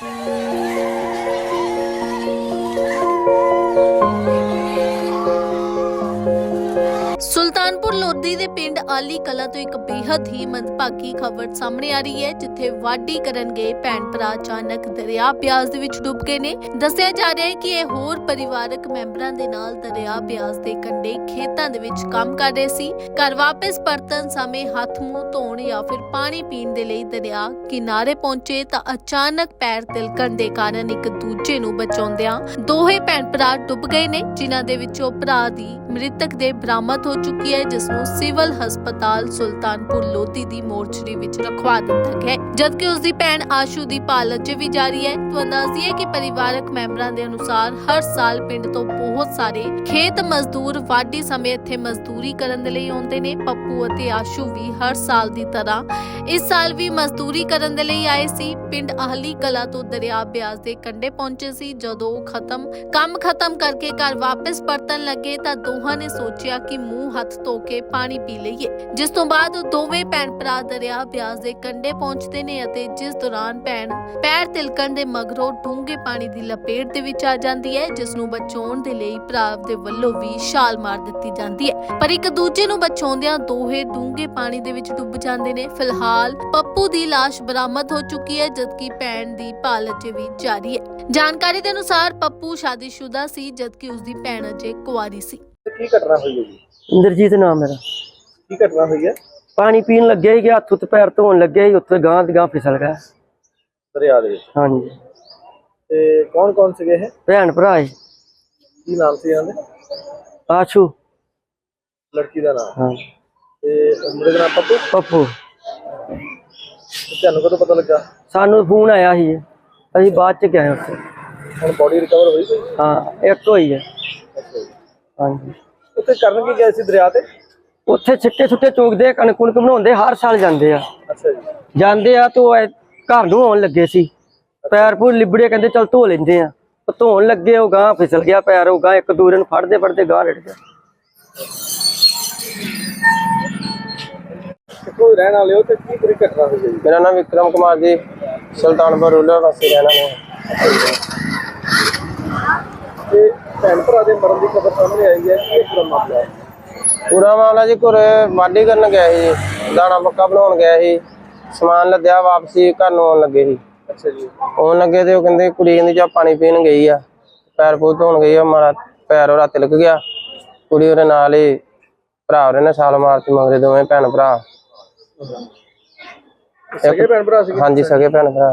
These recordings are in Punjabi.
ਸੁਲਤਾਨਪੁਰ ਪਿੰਡ ਆਲੀ ਕਲਾ ਤੋਂ ਇੱਕ ਬੇहद ਹੀ ਮੰਦਭਾਗੀ ਖਬਰ ਸਾਹਮਣੇ ਆ ਰਹੀ ਹੈ, ਜਿੱਥੇ ਵਾਢੀ ਕਰਨ ਗਏ ਭੈਣ ਭਰਾ ਅਚਾਨਕ ਦਰਿਆ ਬਿਆਸ ਦੇ ਵਿੱਚ ਡੁੱਬ ਗਏ ਨੇ। ਦੱਸਿਆ ਜਾ ਰਿਹਾ ਹੈ ਕਿ ਇਹ ਹੋਰ ਪਰਿਵਾਰਕ ਮੈਂਬਰਾਂ ਦੇ ਨਾਲ ਦਰਿਆ ਬਿਆਸ ਦੇ ਕੰਢੇ ਖੇਤਾਂ ਦੇ ਵਿੱਚ ਕੰਮ ਕਰ ਰਹੇ ਸੀ। ਘਰ ਵਾਪਸ ਪਰਤਨ ਸਮੇਂ ਹੱਥ, ਮੂੰਹ ਧੋਣ ਜਾਂ ਫਿਰ ਪਾਣੀ ਪੀਣ ਦੇ ਲਈ ਦਰਿਆ ਕਿਨਾਰੇ ਪਹੁੰਚੇ ਤਾਂ ਅਚਾਨਕ ਪੈਰ ਤਿਲਕਣ ਦੇ ਕਾਰਨ ਇੱਕ ਦੂਜੇ ਨੂੰ ਬਚਾਉਂਦਿਆਂ ਦੋਹੇ ਭੈਣ ਭਰਾ ਡੁੱਬ ਗਏ ਨੇ, ਜਿਨ੍ਹਾਂ ਦੇ ਵਿੱਚੋਂ ਭਰਾ ਦੀ ਮ੍ਰਿਤਕ ਦੇ ਬਰਾਮਦ ਹੋ ਚੁੱਕੀ ਹੈ ਜਿਸ ਨੂੰ ਸਿਵਲ ਹਸਪਤਾਲ ਸੁਲਤਾਨਪੁਰ ਲੋਧੀ ਦੀ ਮੋਰਚਰੀ ਵਿੱਚ ਰਖਵਾ ਦਿੱਤਾ ਗਿਆ ਹੈ। ਜਦਕਿ ਉਸ ਦੀ ਭੈਣ ਆਸ਼ੂ ਦੀ ਭਾਲ ਅਜੇ ਵੀ ਜਾਰੀ ਹੈ, ਤੋਂ ਹੈ ਕਿ ਪਰਿਵਾਰਕ ਮੈਂਬਰਾਂ ਦੇ ਅਨੁਸਾਰ ਹਰ ਸਾਲ ਪਿੰਡ ਤੋਂ ਬਹੁਤ ਸਾਰੇ ਖੇਤ ਮਜ਼ਦੂਰ ਵਾਢੀ ਸਮੇਂ ਇੱਥੇ ਮਜ਼ਦੂਰੀ ਕਰਨ ਦੇ ਲਈ ਆਉਂਦੇ ਨੇ। ਪੱਪੂ ਅਤੇ ਆਸ਼ੂ ਵੀ ਹਰ ਸਾਲ ਦੀ ਤਰ੍ਹਾਂ ਇਸ ਸਾਲ ਵੀ ਮਜ਼ਦੂਰੀ ਕਰਨ ਦੇ ਲਈ ਆਏ ਸੀ। ਪਿੰਡ ਆਹਲੀ ਕਲਾ ਤੋਂ ਦਰਿਆ ਬਿਆਸ ਦੇ ਕੰਢੇ ਪਹੁੰਚੇ ਸੀ। ਜਦੋਂ ਉਹ ਖਤਮ, ਕੰਮ ਖਤਮ ਕਰਕੇ ਘਰ ਵਾਪਸ ਪਰਤਣ ਲੱਗੇ ਤਾਂ ਦੋ ਦੋਹਾਂ ਨੇ ਸੋਚਿਆ ਕਿ ਮੂੰਹ ਹੱਥ ਧੋ ਕੇ ਪਾਣੀ ਪੀ ਲਈਏ। ਜਿਸ ਤੋਂ ਬਾਅਦ ਦੋਵੇਂ ਭੈਣ ਭਰਾ ਦਰਿਆ ਬਿਆਸ ਦੇ ਕੰਢੇ ਪਹੁੰਚਦੇ ਨੇ ਅਤੇ ਜਿਸ ਦੌਰਾਨ ਭੈਣ, ਪੈਰ ਤਿਲਕਣ ਦੇ ਮਗਰੋਂ ਡੂੰਘੇ ਪਾਣੀ ਦੀ ਲਪੇਟ ਦੇ ਵਿੱਚ ਆ ਜਾਂਦੀ ਹੈ, ਜਿਸ ਨੂੰ ਬਚਾਉਣ ਦੇ ਲਈ ਭਰਾ ਦੇ ਵੱਲੋਂ ਵੀ ਛਾਲ ਮਾਰ ਦਿੱਤੀ ਜਾਂਦੀ ਹੈ। ਪਰ ਇੱਕ ਦੂਜੇ ਨੂੰ ਬਚਾਉਂਦਿਆਂ ਦੋਹੇ ਡੂੰਘੇ ਪਾਣੀ ਦੇ ਵਿੱਚ ਡੁੱਬ ਜਾਂਦੇ ਨੇ। ਫਿਲਹਾਲ ਪੱਪੂ ਦੀ ਲਾਸ਼ ਬਰਾਮਦ ਹੋ ਚੁੱਕੀ ਹੈ, ਜਦਕਿ ਭੈਣ ਦੀ ਭਾਲ ਅਜੇ ਵੀ ਜਾਰੀ ਹੈ। ਜਾਣਕਾਰੀ ਦੇ ਅਨੁਸਾਰ ਪੱਪੂ ਸ਼ਾਦੀशुदा ਸੀ, ਜਦਕਿ ਉਸ ਦੀ ਭੈਣ ਅਜੇ ਕੁਆਰੀ ਸੀ। ਤੇ ਕੀ ਘਟਨਾ ਹੋਈ ਹੈ ਜੀ? ਇੰਦਰਜੀਤ ਨਾਮ ਮੇਰਾ। ਕੀ ਘਟਨਾ ਹੋਈ ਹੈ? ਪਾਣੀ ਪੀਣ ਲੱਗੇ ਸੀ ਕਿ ਹੱਥ ਉੱਤੇ ਪੈਰ ਧੋਣ ਲੱਗੇ ਸੀ ਉੱਤੇ ਗਾਂ ਗਾਂ ਫਿਸਲ ਗਿਆ। ਦਰਿਆ ਦੇ ਵਿੱਚ। ਹਾਂਜੀ। ਤੇ ਕੌਣ ਕੌਣ ਸੀਗੇ ਇਹ? ਭੈਣ ਭਰਾ ਸੀ। ਕੀ ਨਾਮ ਸੀ ਇਹਨਾਂ ਦੇ? ਆਸ਼ੂ। ਲੜਕੀ ਦਾ ਨਾਮ। ਹਾਂ। ਤੇ ਮੁੰਡੇ ਦਾ ਨਾਮ ਪੱਪੂ? ਪੱਪੂ। ਤੁਹਾਨੂੰ ਕਦੋਂ ਪਤਾ ਲੱਗਾ? ਸਾਨੂੰ ਫੋਨ ਆਇਆ ਸੀ। ਅਸੀਂ ਬਾਅਦ ਚ ਗਏ ਉੱਥੇ। ਹੁਣ ਬੋਡੀ ਰਿਕਵਰ ਹੋਈ ਕੋਈ? ਹਾਂ ਇੱਕ ਹੋਈ ਹੈ। ਹਾਂਜੀ। ਉੱਥੇ ਕਰਨ ਕੀ ਗਏ ਸੀ ਦਰਿਆ ਤੇ? ਉੱਥੇ ਛਿੱਟੇ ਛੁੱਟੇ ਚੋਕਦੇ ਕਣਕ ਕੁਣਕ ਬਣਾਉਂਦੇ ਹਰ ਸਾਲ ਜਾਂਦੇ ਆ। ਅੱਛਾ ਜੀ। ਜਾਂਦੇ ਆ ਤੋਂ ਘਰ ਨੂੰ ਆਉਣ ਲੱਗੇ ਸੀ। ਪੈਰ ਪੂਰ ਲਿਬੜੇ ਕਹਿੰਦੇ ਚਲ ਧੋ ਲੈਂਦੇ ਆ। ਉਹ ਧੋਣ ਲੱਗੇ ਉਹ ਗਾਂ ਫਿਸਲ ਗਿਆ ਪੈਰ ਉਹ ਗਾਂ ਇੱਕ ਦੂਰੇ ਨੂੰ ਫੜਦੇ ਫੜਦੇ ਗਾਂ ਰੜ ਗਿਆ। ਦੇ ਰਹਿਣ ਵਾਲੇ ਹੋ ਤੇ ਕੀ ਪੂਰੀ ਘਟਨਾ ਹੋਈ ਹੈ ਜੀ ਮੇਰਾ ਨਾਮ ਵਿਕਰਮ ਕੁਮਾਰ ਜੀ ਸੁਲਤਾਨਪੁਰ ਰੂਲਰ ਵਾਸੀ ਰਹਿਣਾ ਹੈ। ਤੇ ਭੈਣ ਭਰਾ ਦੇ ਮਰਨ ਦੀ ਖਬਰ ਸਾਹਮਣੇ ਆਈ ਹੈ ਕੀ ਪੂਰਾ ਮਾਮਲਾ ਹੈ? ਪੂਰਾ ਮਾਮਲਾ ਜੀ ਘਰੇ ਵਾਢੀ ਕਰਨ ਗਿਆ ਸੀ ਜੀ। ਦਾਣਾ ਪੱਕਾ ਬਣਾਉਣ ਗਿਆ ਸੀ ਸਮਾਨ ਲੱਦਿਆ ਵਾਪਸੀ ਘਰ ਨੂੰ ਆਉਣ ਲੱਗੇ ਸੀ। ਅੱਛਾ ਜੀ। ਆਉਣ ਲੱਗੇ ਤੇ ਉਹ ਕਹਿੰਦੇ ਕੁੜੀ ਕਹਿੰਦੀ ਜਾ ਪਾਣੀ ਪੀਣ ਗਈ ਆ ਪੈਰ ਪੂਰ ਧੋਣ ਗਈ ਆ ਮਾਰਾ ਪੈਰ ਉਹਦਾ ਤਿਲਕ ਗਿਆ। ਕੁੜੀ ਉਹਦੇ ਨਾਲ ਹੀ ਭਰਾ ਉਹਦੇ ਨੇ ਛਾਲ ਮਾਰਤੀ ਮਗਰੇ ਦੋਵੇਂ ਭੈਣ ਭਰਾ। ਸਗੇ ਭੈਣ ਭਰਾ ਸੀਗੇ? ਹਾਂਜੀ ਸਗੇ ਭੈਣ ਭਰਾ।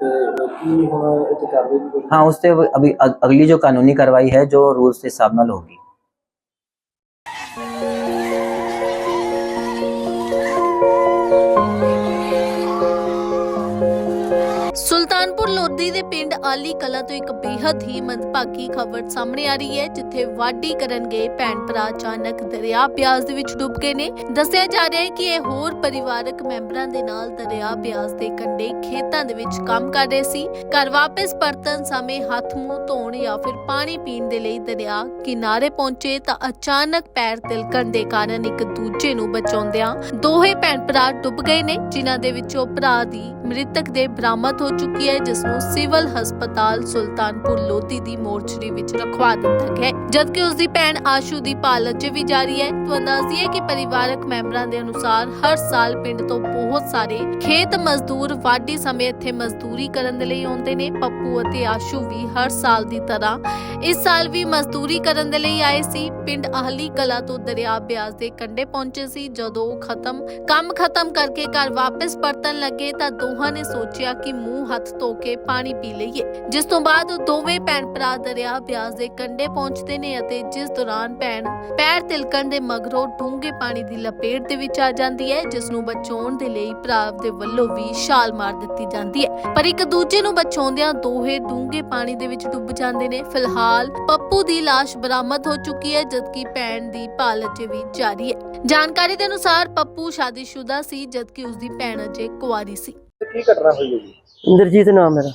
ਤੇ ਕੀ ਹੁਣ ਇੱਥੇ ਕਰਦੇ ਜੀ ਕੋਈ हाँ उससे अभी अग- अगली जो कानूनी कार्रवाई है जो रूल्स के हिसाब नाल होगी ਸੁਲਤਾਨਪੁਰ ਲੋਧੀ ਦੇ ਪਿੰਡ ਆਲੀ ਕਲਾ ਤੋਂ ਇੱਕ ਬੇਹੱਦ ਹੀ ਮੰਦਭਾਗੀ ਖਬਰ ਸਾਹਮਣੇ ਆ ਰਹੀ ਹੈ, ਜਿੱਥੇ ਵਾਢੀ ਕਰਨ ਗਏ ਭੈਣ ਭਰਾ ਅਚਾਨਕ ਦਰਿਆ ਬਿਆਸ ਦੇ ਵਿੱਚ ਡੁੱਬ ਗਏ ਨੇ। ਦੱਸਿਆ ਜਾ ਰਿਹਾ ਹੈ ਕਿ ਇਹ ਹੋਰ ਪਰਿਵਾਰਕ ਮੈਂਬਰਾਂ ਦੇ ਨਾਲ ਦਰਿਆ ਬਿਆਸ ਦੇ ਕੰਢੇ ਖੇਤਾਂ ਦੇ ਵਿੱਚ ਕੰਮ ਕਰ ਰਹੇ ਸੀ। ਘਰ ਵਾਪਸ ਪਰਤਣ ਸਮੇਂ ਹੱਥ ਮੂੰਹ ਧੋਣ ਜਾਂ ਫਿਰ ਪਾਣੀ ਪੀਣ ਦੇ ਲਈ ਦਰਿਆ ਕਿਨਾਰੇ ਪਹੁੰਚੇ ਤਾਂ ਅਚਾਨਕ ਪੈਰ ਤਿਲਕਣ ਦੇ ਕਾਰਨ ਇੱਕ ਦੂਜੇ ਨੂੰ ਬਚਾਉਂਦਿਆਂ ਦੋਹੇ ਭੈਣ ਭਰਾ ਡੁੱਬ ਗਏ ਨੇ, ਜਿਨ੍ਹਾਂ ਦੇ ਵਿੱਚੋਂ ਭਰਾ ਦੀ ਮ੍ਰਿਤਕ ਦੇ ਬਰਾਮਦ ਹੋ ਚੁੱਕੀ ਹੈ, ਜਿਸ ਨੂੰ ਸਿਵਲ ਹਸਪਤਾਲ ਸੁਲਤਾਨਪੁਰ ਲੋਧੀ ਦੀ ਮੋਰਚਰੀ ਵਿੱਚ ਰਖਵਾ ਦਿੱਤਾ ਗਿਆ ਹੈ। ਜਦਕਿ ਉਸ ਦੀ ਭੈਣ ਆਸ਼ੂ ਦੀ ਭਾਲ ਅਜੇ ਵੀ ਜਾਰੀ ਹੈ, ਤੋਂ ਹੈ ਕਿ ਪਰਿਵਾਰਕ ਮੈਂਬਰਾਂ ਦੇ ਅਨੁਸਾਰ ਹਰ ਸਾਲ ਪਿੰਡ ਤੋਂ ਬਹੁਤ ਸਾਰੇ ਖੇਤ ਮਜ਼ਦੂਰ ਵਾਢੀ ਸਮੇਂ ਇੱਥੇ ਮਜ਼ਦੂਰੀ ਕਰਨ ਦੇ ਲਈ ਆਉਂਦੇ ਨੇ। ਪੱਪੂ ਅਤੇ ਆਸ਼ੂ ਵੀ ਹਰ ਸਾਲ ਦੀ ਤਰ੍ਹਾਂ ਇਸ ਸਾਲ ਵੀ ਮਜ਼ਦੂਰੀ ਕਰਨ ਦੇ ਲਈ ਆਏ ਸੀ। ਪਿੰਡ ਆਹਲੀ ਕਲਾ ਤੋਂ ਦਰਿਆ ਬਿਆਸ ਦੇ ਕੰਢੇ ਪਹੁੰਚੇ ਸੀ। ਜਦੋਂ ਉਹ ਖਤਮ, ਕੰਮ ਖਤਮ ਕਰਕੇ ਘਰ ਵਾਪਸ ਪਰਤਣ ਲੱਗੇ ਤਾਂ ਦੋਹਾਂ ਨੇ ਸੋਚਿਆ ਕਿ ਮੂੰਹ ਹੱਥ ਧੋ ਕੇ ਪਾਣੀ ਪੀ ਲਈਏ। ਜਿਸ ਤੋਂ ਬਾਅਦ ਦੋਵੇਂ ਭੈਣ ਭਰਾ ਦਰਿਆ ਬਿਆਸ ਦੇ ਕੰਢੇ ਪਹੁੰਚਦੇ ਨੇ ਅਤੇ ਜਿਸ ਦੌਰਾਨ ਭੈਣ, ਪੈਰ ਤਿਲਕਣ ਦੇ ਮਗਰੋਂ ਡੂੰਘੇ ਪਾਣੀ ਦੀ ਲਪੇਟ ਦੇ ਵਿੱਚ ਆ ਜਾਂਦੀ ਹੈ ਜਿਸ ਨੂੰ ਬਚਾਉਣ ਦੇ ਲਈ ਭਰਾ ਦੇ ਵੱਲੋਂ ਵੀ ਛਾਲ ਮਾਰ ਦਿੱਤੀ ਜਾਂਦੀ ਹੈ। ਪਰ ਇੱਕ ਦੂਜੇ ਨੂੰ ਬਚਾਉਂਦਿਆਂ ਦੋਹੇ ਡੂੰਘੇ ਪਾਣੀ ਦੇ ਵਿੱਚ ਡੁੱਬ ਜਾਂਦੇ ਨੇ। ਫਿਲਹਾਲ ਪੱਪੂ ਦੀ ਲਾਸ਼ ਬਰਾਮਦ ਹੋ ਚੁੱਕੀ ਹੈ, ਜਦਕਿ ਭੈਣ ਦੀ ਭਾਲ ਅਜੇ ਵੀ ਜਾਰੀ ਹੈ। ਜਾਣਕਾਰੀ ਦੇ ਅਨੁਸਾਰ ਪੱਪੂ ਸ਼ਾਦੀशुदा ਸੀ, ਜਦਕਿ ਉਸ ਦੀ ਭੈਣ ਅਜੇ ਕੁਆਰੀ ਸੀ। ਕੀ ਘਟਨਾ ਹੋਈ ਹੈ ਜੀ? ਇੰਦਰਜੀਤ ਨਾਮ ਮੇਰਾ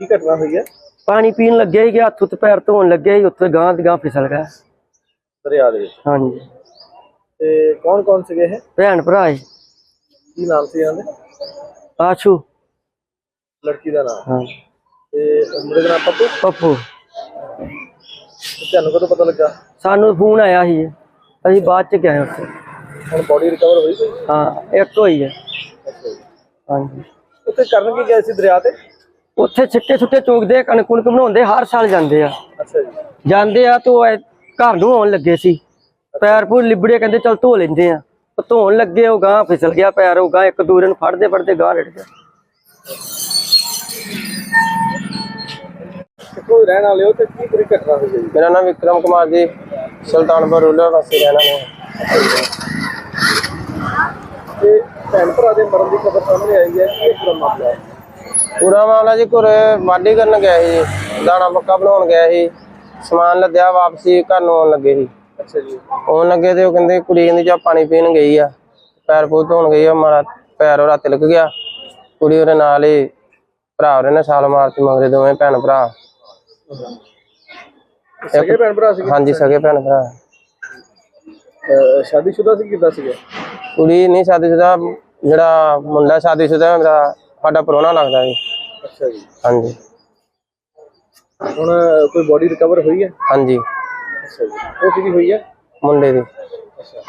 ਕੀ ਘਟਨਾ ਹੋਈ ਹੈ? ਪਾਣੀ ਪੀਣ ਲੱਗਿਆ ਹੀ ਹੱਥ ਉੱਤੇ ਪੈਰ ਧੋਣ ਲੱਗਿਆ ਹੀ ਉੱਥੇ ਗਾਂ ਦੀ ਗਾਂ ਫਿਸਲ ਗਿਆ। ਦਰਿਆ ਦੇ ਵਿੱਚ। ਹਾਂਜੀ। ਤੇ ਕੌਣ ਕੌਣ ਸੀਗੇ ਇਹ? ਭੈਣ ਭਰਾ ਸੀ ਕੀ ਨਾਮ ਸੀ ਇਹਨਾਂ ਦੇ? ਆਸ਼ੂ। ਲੜਕੀ ਦਾ ਨਾਮ। ਹਾਂ। ਤੇ ਮੁੰਡੇ ਦਾ ਨਾਮ ਪੱਪੂ? ਪੱਪੂ। ਤੁਹਾਨੂੰ ਕਦੋਂ ਪਤਾ ਲੱਗਾ? ਸਾਨੂੰ ਫੋਨ ਆਇਆ ਸੀ। ਅਸੀਂ ਬਾਅਦ ਚ ਗਏ ਉੱਥੇ। ਹੁਣ ਬੋਡੀ ਰਿਕਵਰ ਹੋਈ ਕੋਈ? ਹਾਂ ਇੱਕ ਹੋਈ ਹੈ। ਹਾਂਜੀ। ਉੱਥੇ ਕਰਨ ਕੀ ਗਏ ਸੀ ਦਰਿਆ ਤੇ? ਉੱਥੇ ਛਿੱਟੇ ਛੁੱਟੇ ਚੋਕਦੇ ਕਣਕ ਕੁਣਕ ਬਣਾਉਂਦੇ ਹਰ ਸਾਲ ਜਾਂਦੇ ਆ। ਅੱਛਾ ਜੀ। ਜਾਂਦੇ ਆ ਤੋਂ ਘਰ ਨੂੰ ਆਉਣ ਲੱਗੇ ਸੀ। ਪੈਰ ਪੂਰ ਲਿਬੜੇ ਕਹਿੰਦੇ ਚਲ ਧੋ ਲੈਂਦੇ ਆ। ਉਹ ਧੋਣ ਲੱਗੇ ਉਹ ਗਾਂ ਫਿਸਲ ਗਿਆ ਪੈਰ ਉਹ ਗਾਂ ਇੱਕ ਦੂਰੇ ਨੂੰ ਫੜਦੇ ਫੜਦੇ ਗਾਂ ਰੜ ਗਿਆ। ਦੇ ਰਹਿਣ ਵਾਲੇ ਹੋ ਤੇ ਕੀ ਪੂਰੀ ਘਟਨਾ ਹੋਈ ਮੇਰਾ ਨਾਮ ਵਿਕਰਮ ਕੁਮਾਰ ਜੀ ਸੁਲਤਾਨਪੁਰ ਰੂਲਰ ਵਾਸੀ ਰਹਿਣਾ ਮੈਂ ਭੈਣ ਭਰਾ ਦੇ ਮਰਨ ਦੀ ਖਬਰ ਸਾਹਮਣੇ ਆਈ ਹੈ ਕੀ ਪੂਰਾ ਮਾਮਲਾ ਹੈ? ਪੂਰਾ ਮਾਮਲਾ ਜੀ ਘਰੇ ਵਾਢੀ ਕਰਨ ਗਿਆ ਸੀ ਜੀ। ਦਾਣਾ ਪੱਕਾ ਬਣਾਉਣ ਗਿਆ ਸੀ ਸਮਾਨ ਲੱਦਿਆ ਵਾਪਸੀ ਘਰ ਨੂੰ ਆਉਣ ਲੱਗੇ ਸੀ। ਅੱਛਾ ਜੀ। ਆਉਣ ਲੱਗੇ ਤੇ ਉਹ ਕਹਿੰਦੇ ਕੁੜੀ ਕਹਿੰਦੀ ਜਾ ਪਾਣੀ ਪੀਣ ਗਈ ਆ ਪੈਰ ਪੂਰ ਧੋਣ ਗਈ ਆ ਮਾਰਾ ਪੈਰ ਉਹਦਾ ਤਿਲਕ ਗਿਆ। ਕੁੜੀ ਉਹਦੇ ਨਾਲ ਹੀ ਭਰਾ ਉਹਨੇ ਨੇ ਛਾਲ ਮਾਰਤੀ ਮਗਰੇ ਦੋਵੇਂ ਭੈਣ ਭਰਾ। ਸਗੇ ਭੈਣ ਭਰਾ ਸੀਗੇ? ਹਾਂਜੀ ਸਗੇ ਭੈਣ ਭਰਾ। ਅਹ ਸ਼ਾਦੀशुदा ਸੀ ਕਿੱਦਾਂ ਸੀਗੇ? ਕੁੜੀ ਨਹੀਂ ਸ਼ਾਦੀशुदा ਜਿਹੜਾ ਮੁੰਡਾ ਸ਼ਾਦੀशुदा ਮੇਰਾ ਸਾਡਾ ਪਰੋਣਾ ਲੱਗਦਾ ਜੀ। ਅੱਛਾ ਜੀ। ਹਾਂਜੀ। ਹੁਣ ਕੋਈ ਬੋਡੀ ਰਿਕਵਰ ਹੋਈ ਹੈ? ਹਾਂਜੀ। ਅੱਛਾ ਜੀ। ਉਹ ਕਿਹਦੀ ਹੋਈ ਹੈ? ਮੁੰਡੇ ਦੀ। ਅੱਛਾ।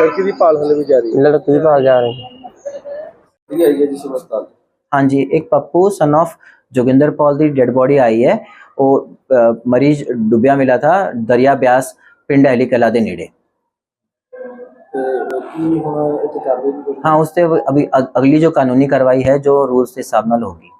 ਲੜਕੀ ਦੀ ਭਾਲ ਹਲੇ ਵੀ ਜਾਰੀ ਹੈ? ਲੜਕੀ ਦੀ ਭਾਲ ਜਾ ਰਹੀ ਹੈ ਇਹ ਆਈ ਹੈ ਜੀ ਸਮਸਤਾਨ ਹਾਂਜੀ ਇੱਕ ਪੱਪੂ ਸਨ ਆਫ जोगिंदर पॉल की डेड बॉडी आई है वो मरीज डुबया मिला था दरिया ब्यास पिंड अहली कला के नेड़े हाँ उससे अभी अग- अगली जो कानूनी कार्रवाई है जो रूल्स के हिसाब नाल होगी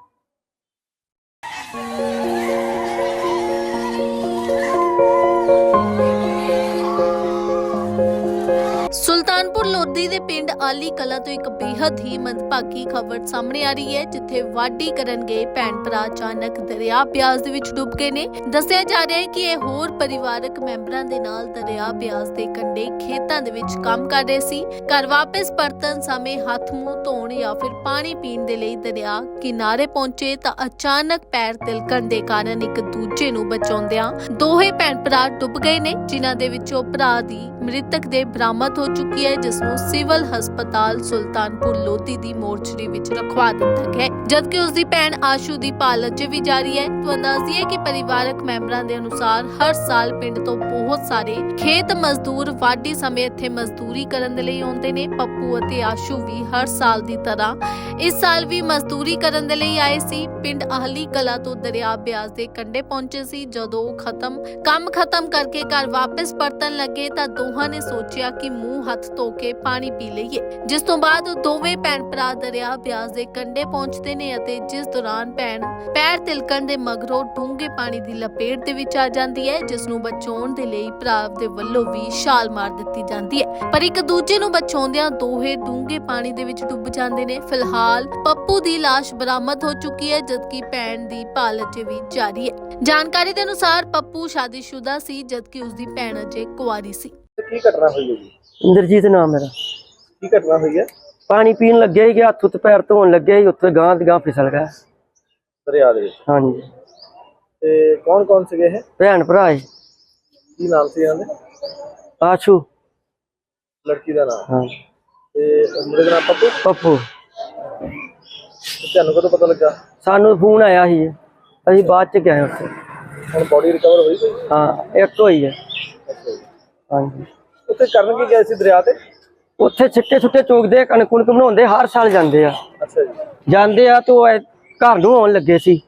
ਸੁਲਤਾਨਪੁਰ ਦੇ ਪਿੰਡ ਆਲੀ ਕਲਾ ਤੋਂ ਇੱਕ ਬੇਹੱਦ ਹੀ ਮੰਦਭਾਗੀ ਖਬਰ ਸਾਹਮਣੇ ਆ ਰਹੀ ਹੈ, ਜਿੱਥੇ ਵਾਢੀ ਕਰਨ ਗਏ ਭੈਣ ਭਰਾ ਅਚਾਨਕ ਦਰਿਆ ਬਿਆਸ ਦੇ ਵਿੱਚ ਡੁੱਬ ਗਏ ਨੇ। ਦੱਸਿਆ ਜਾ ਰਿਹਾ ਹੈ ਕਿ ਇਹ ਹੋਰ ਪਰਿਵਾਰਕ ਮੈਂਬਰਾਂ ਦੇ ਨਾਲ ਦਰਿਆ ਬਿਆਸ ਦੇ ਕੰਢੇ ਖੇਤਾਂ ਦੇ ਵਿੱਚ ਕੰਮ ਕਰ ਰਹੇ ਸੀ। ਘਰ ਵਾਪਸ ਪਰਤਣ ਸਮੇਂ ਹੱਥ, ਮੂੰਹ ਧੋਣ ਜਾਂ ਫਿਰ ਪਾਣੀ ਪੀਣ ਦੇ ਲਈ ਦਰਿਆ ਕਿਨਾਰੇ ਪਹੁੰਚੇ ਤਾਂ ਅਚਾਨਕ ਪੈਰ ਤਿਲਕਣ ਦੇ ਕਾਰਨ ਇੱਕ ਦੂਜੇ ਨੂੰ ਬਚਾਉਂਦਿਆਂ ਦੋਹੇ ਭੈਣ ਭਰਾ ਡੁੱਬ ਗਏ ਨੇ, ਜਿਨ੍ਹਾਂ ਦੇ ਵਿੱਚੋਂ ਭਰਾ ਦੀ ਮ੍ਰਿਤਕ ਦੇ ਬਰਾਮਦ ਹੋ ਚੁੱਕੀ ਹੈ, ਜਿਸ ਨੂੰ ਸਿਵਲ ਹਸਪਤਾਲ ਸੁਲਤਾਨਪੁਰ ਲੋਧੀ ਦੀ ਮੋਰਚਰੀ ਵਿੱਚ ਰਖਵਾ ਦਿੱਤਾ ਗਿਆ ਜਦਕਿ ਉਸ ਦੀ ਭੈਣ ਆਸ਼ੂ ਦੀ ਭਾਲ ਅਜੇ ਵੀ ਜਾਰੀ ਹੈ ਤੁਹਾਨੂੰ ਦੱਸ ਕਿ ਪਰਿਵਾਰਕ ਮੈਂਬਰਾਂ ਦੇ ਅਨੁਸਾਰ ਹਰ ਸਾਲ ਪਿੰਡ ਤੋਂ ਬਹੁਤ ਸਾਰੇ ਖੇਤ ਮਜ਼ਦੂਰ ਵਾਢੀ ਸਮੇਂ ਇੱਥੇ ਮਜ਼ਦੂਰੀ ਕਰਨ ਦੇ ਲਈ ਆਉਂਦੇ ਨੇ। ਪੱਪੂ ਅਤੇ ਆਸ਼ੂ ਵੀ ਹਰ ਸਾਲ ਦੀ ਤਰ੍ਹਾਂ ਇਸ ਸਾਲ ਵੀ ਮਜ਼ਦੂਰੀ ਕਰਨ ਦੇ ਲਈ ਆਏ ਸੀ। ਪਿੰਡ ਆਹਲੀ ਕਲਾ ਤੋਂ ਦਰਿਆ ਬਿਆਸ ਦੇ ਕੰਢੇ ਪਹੁੰਚੇ ਸੀ। ਜਦੋਂ ਉਹ ਖਤਮ, ਕੰਮ ਖਤਮ ਕਰਕੇ ਘਰ ਵਾਪਸ ਪਰਤਣ ਲੱਗੇ ਤਾਂ ਦੋਹਾਂ ਨੇ ਸੋਚਿਆ ਕਿ ਮੂੰਹ ਹੱਥ ਧੋ ਕੇ ਪਾਣੀ ਪੀ ਲਈਏ। ਜਿਸ ਤੋਂ ਬਾਅਦ ਉਹ ਦੋਵੇਂ ਭੈਣ ਭਰਾ ਦਰਿਆ ਬਿਆਸ ਦੇ ਕੰਢੇ ਪਹੁੰਚਦੇ ਨੇ ਅਤੇ ਜਿਸ ਦੌਰਾਨ ਭੈਣ, ਪੈਰ ਤਿਲਕਣ ਦੇ ਮਗਰੋਂ ਡੂੰਘੇ ਪਾਣੀ ਦੀ ਲਪੇਟ ਦੇ ਵਿੱਚ ਆ ਜਾਂਦੀ ਹੈ, ਜਿਸ ਨੂੰ ਬਚਾਉਣ ਦੇ ਲਈ ਭਰਾ ਦੇ ਵੱਲੋਂ ਵੀ ਛਾਲ ਮਾਰ ਦਿੱਤੀ ਜਾਂਦੀ ਹੈ। ਪਰ ਇੱਕ ਦੂਜੇ ਨੂੰ ਬਚਾਉਂਦਿਆਂ ਦੋਹੇ ਡੂੰਘੇ ਪਾਣੀ ਦੇ ਵਿੱਚ ਡੁੱਬ ਜਾਂਦੇ ਨੇ। ਫਿਲਹਾਲ ਪੱਪੂ ਦੀ ਲਾਸ਼ ਬਰਾਮਦ ਹੋ ਚੁੱਕੀ ਹੈ ਜਦਕਿ ਭੈਣ ਦੀ ਭਾਲ ਅਜੇ ਵੀ ਜਾਰੀ ਹੈ। ਜਾਣਕਾਰੀ ਦੇ ਅਨੁਸਾਰ ਪੱਪੂ ਸ਼ਾਦੀशुदा ਸੀ ਜਦਕਿ ਉਸ ਦੀ ਭੈਣ ਅਜੇ ਕੁਆਰੀ ਸੀ। ਤੇ ਕੀ ਘਟਨਾ ਹੋਈ ਹੈ ਜੀ? ਇੰਦਰਜੀਤ ਨਾਮ ਮੇਰਾ। ਕੀ ਘਟਨਾ ਹੋਈ ਹੈ? ਪਾਣੀ ਪੀਣ ਲੱਗਿਆ ਹੀ ਕਿ ਹੱਥ ਉੱਤੇ ਪੈਰ ਧੋਣ ਲੱਗਿਆ ਹੀ ਉੱਥੇ ਗਾਂ ਦੀ ਗਾਂ ਫਿਸਲ ਗਿਆ। ਦਰਿਆ ਦੇ ਵਿੱਚ। ਹਾਂਜੀ। ਤੇ ਕੌਣ ਕੌਣ ਸੀਗੇ ਇਹ? ਭੈਣ ਭਰਾ ਸੀ ਕੀ ਨਾਮ ਸੀ ਇਹਨਾਂ ਦੇ? ਆਸ਼ੂ। ਲੜਕੀ ਦਾ ਨਾਮ। ਹਾਂ ਤੇ ਮੁੰਡੇ ਦਾ ਨਾਮ ਪੱਪੂ? ਪੱਪੂ। ਤੇ ਤੁਹਾਨੂੰ ਕਦੋਂ ਪਤਾ ਲੱਗਾ? ਸਾਨੂੰ ਫੋਨ ਆਇਆ ਸੀ। ਅਸੀਂ ਬਾਅਦ ਚ ਗਏ ਉੱਥੇ। ਹੁਣ ਬੋਡੀ ਰਿਕਵਰ ਹੋਈ ਕੋਈ? ਹਾਂ ਇੱਕ ਹੋਈ ਹੈ। ਹਾਂਜੀ। ਉੱਥੇ ਕਰਨ ਕੀ ਗਏ ਸੀ ਦਰਿਆ ਤੇ? ਉੱਥੇ ਛਿੱਟੇ ਛੁੱਟੇ ਚੋਕਦੇ ਕਣਕ ਕੁਣਕ ਬਣਾਉਂਦੇ ਹਰ ਸਾਲ ਜਾਂਦੇ ਆ। ਅੱਛਾ ਜੀ। ਜਾਂਦੇ ਆ ਤੋਂ ਘਰ ਨੂੰ ਆਉਣ ਲੱਗੇ ਸੀ।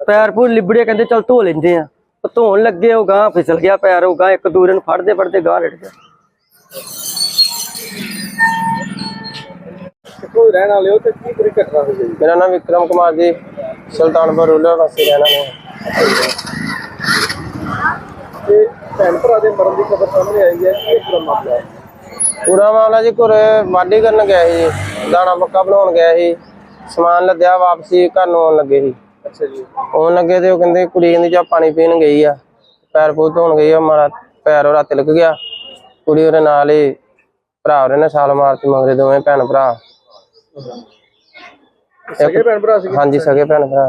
ਪੈਰ ਪੂਰ ਲਿਬੜੇ ਕਹਿੰਦੇ ਚਲ ਧੋ ਲੈਂਦੇ ਆ। ਉਹ ਧੋਣ ਲੱਗੇ ਉਹ ਗਾਂ ਫਿਸਲ ਗਿਆ ਪੈਰ ਉਹ ਗਾਂ ਇੱਕ ਦੂਰੇ ਨੂੰ ਫੜਦੇ ਫੜਦੇ ਗਾਂ ਰੜ ਗਿਆ। ਕਿੱਥੋਂ ਦੇ ਰਹਿਣ ਵਾਲੇ ਹੋ ਤੇ ਕੀ ਪੂਰੀ ਘਟਨਾ ਹੋਈ ਹੈ ਜੀ ਮੇਰਾ ਨਾਮ ਵਿਕਰਮ ਕੁਮਾਰ ਜੀ ਸੁਲਤਾਨਪੁਰ ਰੂਲਰ ਵਾਸੀ ਰਹਿਣਾ ਮੈਂ ਤੇ ਭੈਣ ਭਰਾ ਦੇ ਮਰਨ ਦੀ ਖਬਰ ਸਾਹਮਣੇ ਆਈ ਹੈ ਕੀ ਪੂਰਾ ਮਾਮਲਾ ਹੈ? ਪੂਰਾ ਮਾਮਲਾ ਜੀ ਘਰੇ ਵਾਢੀ ਕਰਨ ਗਿਆ ਸੀ ਜੀ ਦਾਣਾ ਪੱਕਾ ਬਣਾਉਣ ਗਿਆ ਸੀ ਸਮਾਨ ਲੱਦਿਆ ਵਾਪਸੀ ਘਰ ਨੂੰ ਆਉਣ ਲੱਗੇ ਸੀ। ਅੱਛਾ ਜੀ। ਆਉਣ ਲੱਗੇ ਤੇ ਉਹ ਕਹਿੰਦੇ ਕੁੜੀ ਕਹਿੰਦੀ ਜਾ ਪਾਣੀ ਪੀਣ ਗਈ ਆ ਪੈਰ ਪੂਰ ਧੋਣ ਗਈ ਆ ਮਾਰਾ ਪੈਰ ਉਹਦਾ ਤਿਲਕ ਗਿਆ। ਕੁੜੀ ਉਹਦੇ ਨਾਲ ਹੀ ਭਰਾ ਉਹਦੇ ਨੇ ਛਾਲ ਮਾਰਤੀ ਮਗਰੇ ਦੋਵੇਂ ਭੈਣ ਭਰਾ। ਸਗੇ ਭੈਣ ਭਰਾ ਸੀ ਹਾਂਜੀ ਸਗੇ ਭੈਣ ਭਰਾ।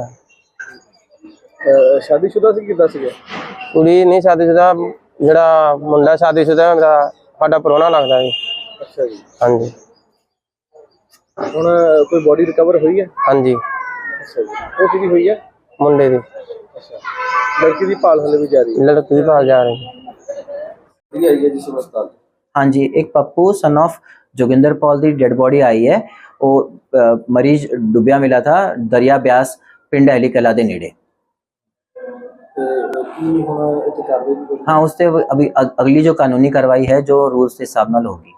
ਸ਼ਾਦੀशुदा ਸੀ ਕਿਦਾਂ ਸੀਗਾ? ਕੁੜੀ ਨਹੀਂ ਸ਼ਾਦੀशुदा ਜਿਹੜਾ ਮੁੰਡਾ ਸ਼ਾਦੀशुदा ਹੁੰਦਾ ਸਾਡਾ ਪਰੋਣਾ ਲੱਗਦਾ ਜੀ। ਹਾਂਜੀ। ਹੁਣ ਕੋਈ ਬੋਡੀ ਰਿਕਵਰ ਹੋਈ ਹੈ? ਹਾਂਜੀ। ਉਹ ਕਿਹਦੀ ਹੋਈ ਹੈ? ਮੁੰਡੇ ਦੀ। ਅੱਛਾ। ਲੜਕੀ ਦੀ ਭਾਲ ਹਲੇ ਵੀ ਜਾਰੀ ਹੈ? ਲੜਕੀ ਦੀ ਭਾਲ ਜਾ ਰਹੀ ਹੈ। ਜੀ ਆਈ ਹੈ ਜੀ ਸਮਸਤਾਲ ਹਾਂਜੀ ਇੱਕ ਪੱਪੂ ਸਨ ਆਫ ਜੋਗਿੰਦਰ ਪਾਲ ਦੀ ਡੈੱਡ ਬੋਡੀ ਆਈ ਹੈ। वो मरीज़ डूबिया मिला था दरिया ब्यास पिंड अली कला दे नेड़े। हाँ उससे अभी अगली जो कानूनी कार्रवाई है जो रूल से हिसाब होगी।